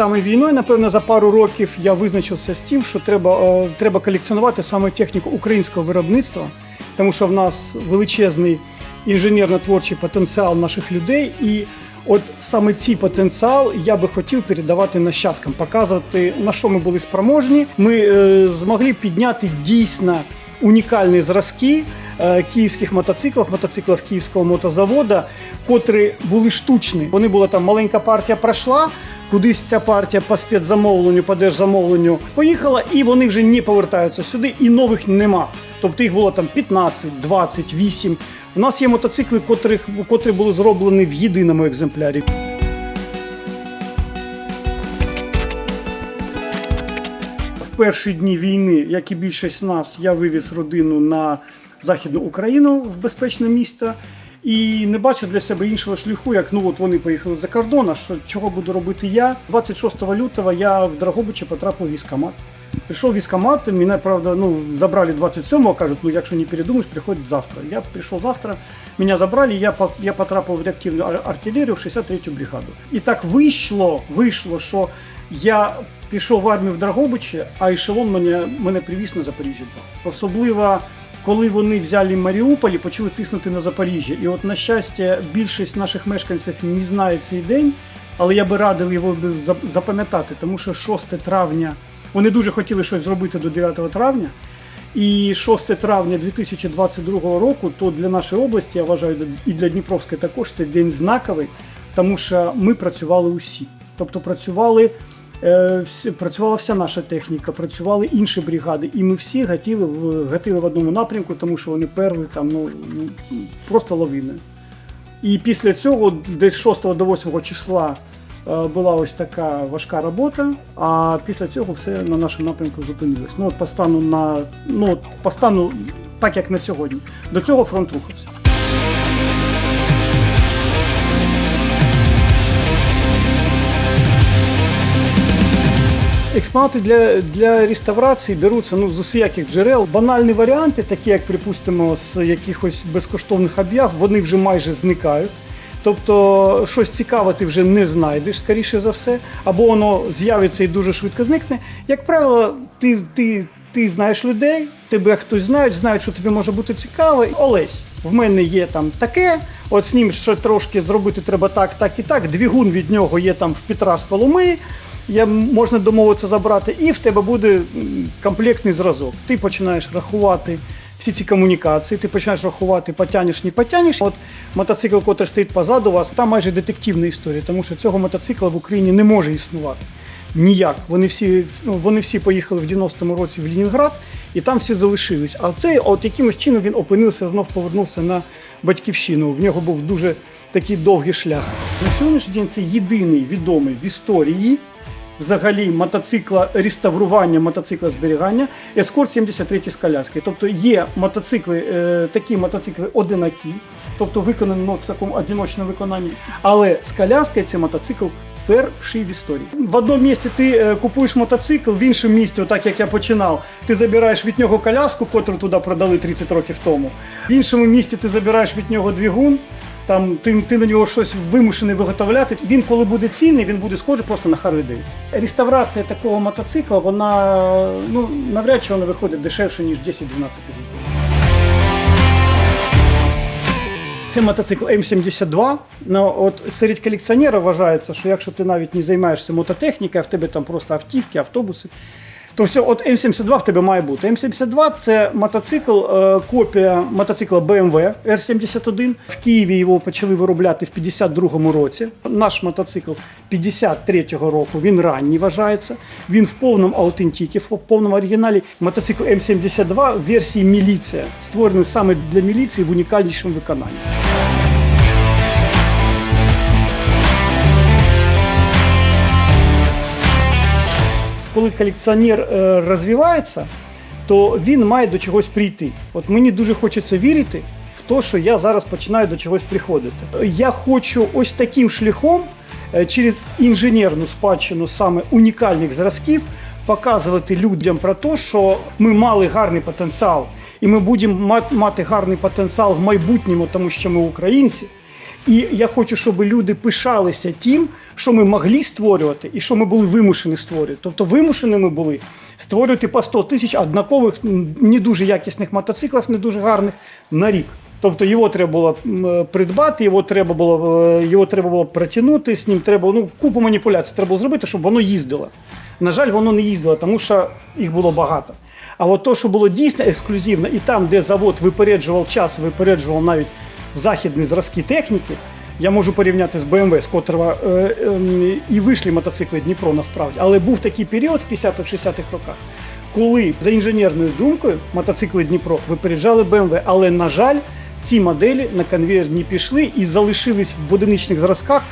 самою війною, напевно, за пару років я визначився з тим, що треба, е, треба колекціонувати саме техніку українського виробництва, тому що в нас величезний інженерно-творчий потенціал наших людей. І от саме цей потенціал я би хотів передавати нащадкам, показувати, на що ми були спроможні. Ми е, змогли підняти дійсно унікальні зразки е, київських мотоциклів, мотоциклів київського мотозавода, котрі були штучні. Вони була там маленька партія пройшла. Кудись ця партія по спецзамовленню, по держзамовленню поїхала, і вони вже не повертаються сюди, і нових нема. Тобто їх було там 15, 28. У нас є мотоцикли, котрих, котрі були зроблені в єдиному екземплярі. В перші дні війни, як і більшість нас, я вивіз родину на Західну Україну в безпечне місто. І не бачу для себе іншого шляху, як ну от вони поїхали за кордон, а що чого буду робити я. 26 лютого я в Драгобичі потрапив в військкомат. Прийшов в військкомат, мене, правда, ну, забрали 27-го, кажуть, ну якщо не передумаєш, приходь завтра. Я прийшов завтра, мене забрали, я, я потрапив в реактивну артилерію в 63-ю бригаду. І так вийшло, вийшло, що я пішов в армію в Драгобичі, а ешелон мене, мене привіз на Запоріжжя. Особливо коли вони взяли Маріуполь і почали тиснути на Запоріжжя. І от, на щастя, більшість наших мешканців не знає цей день, але я би радив його запам'ятати, тому що 6 травня вони дуже хотіли щось зробити до 9 травня. І 6 травня 2022 року, то для нашої області, я вважаю, і для Дніпровської також це день знаковий, тому що ми працювали усі. Тобто працювали, працювала вся наша техніка, працювали інші бригади, і ми всі гатили в, гатили в одному напрямку, тому що вони перли там ну, просто лавиною. І після цього, десь 6 до 8 числа, е, була ось така важка робота, а після цього все на нашому напрямку зупинилось. Ну от по стану на ну по стану, так як на сьогодні. До цього фронт рухався. Експонати для, для реставрації беруться ну, з усіяких джерел. Банальні варіанти, такі як, припустимо, з якихось безкоштовних об'яв, вони вже майже зникають. Тобто щось цікаве ти вже не знайдеш, скоріше за все, або воно з'явиться і дуже швидко зникне. Як правило, ти, ти, ти знаєш людей, тебе хтось знає, знають, що тобі може бути цікаво. Олесь, в мене є там таке, от з ним ще трошки зробити треба так, так і так. Двігун від нього є там в Петра з Коломи. Я можна домовитися забрати, і в тебе буде комплектний зразок. Ти починаєш рахувати всі ці комунікації, ти починаєш рахувати, потянеш, не потянеш. От мотоцикл, який стоїть позаду вас, там майже детективна історія, тому що цього мотоцикла в Україні не може існувати. Ніяк. Вони всі, ну, вони всі поїхали в 90-му році в Ленінград і там всі залишились. А цей от якимось чином він опинився, знов повернувся на батьківщину. В нього був дуже такий довгий шлях. На сьогоднішній день це єдиний відомий в історії взагалі мотоцикла реставрування мотоцикла зберігання Escort 73 з коляски. Тобто є мотоцикли, е, такі мотоцикли одинакі, тобто виконані в такому одиночному виконанні. Але з коляскою це мотоцикл. Перший в історії. В одному місці ти е, купуєш мотоцикл, в іншому місці, отак як я починав, ти забираєш від нього коляску, котру туди продали 30 років тому. В іншому місці ти забираєш від нього двигун, там ти, ти на нього щось вимушений виготовляти. Він, коли буде цінний, він буде схожий просто на Harley Davidson. Реставрація такого мотоцикла, вона ну навряд чи вона виходить дешевше, ніж 10-12 тисяч доларів. Це мотоцикл М72. Ну, от серед колекціонерів вважається, що якщо ти навіть не займаєшся мототехнікою, а в тебе там просто автівки, автобуси, то все, от М72 в тебе має бути. М72 це мотоцикл, е, копія мотоцикла BMW R71. В Києві його почали виробляти в 52-му році. Наш мотоцикл 53-го року, він ранній вважається. Він в повному аутентикі, в повному оригіналі. Мотоцикл М72 в версії міліція, створений саме для міліції в унікальнішому виконанні. Коли колекціонер е, розвивається, то він має до чогось прийти. От мені дуже хочеться вірити в те, що я зараз починаю до чогось приходити. Я хочу ось таким шляхом е, через інженерну спадщину саме унікальних зразків показувати людям про те, що ми мали гарний потенціал, і ми будемо ма- мати гарний потенціал в майбутньому, тому що ми українці. І я хочу, щоб люди пишалися тим, що ми могли створювати, і що ми були вимушені створювати. Тобто вимушеними були створювати по 100 тисяч однакових, не дуже якісних мотоциклів, не дуже гарних на рік. Тобто його треба було придбати, його треба було, е, його треба було протягнути, з ним треба ну, купу маніпуляцій треба було зробити, щоб воно їздило. На жаль, воно не їздило, тому що їх було багато. А от то, що було дійсно ексклюзивно, і там, де завод випереджував час, випереджував навіть західні зразки техніки, я можу порівняти з BMW, з котрого е, е, і вийшли мотоцикли Дніпро насправді. Але був такий період в 50-60-х роках, коли за інженерною думкою мотоцикли Дніпро випереджали BMW. Але, на жаль, ці моделі на конвейер не пішли і залишились в одиничних зразках.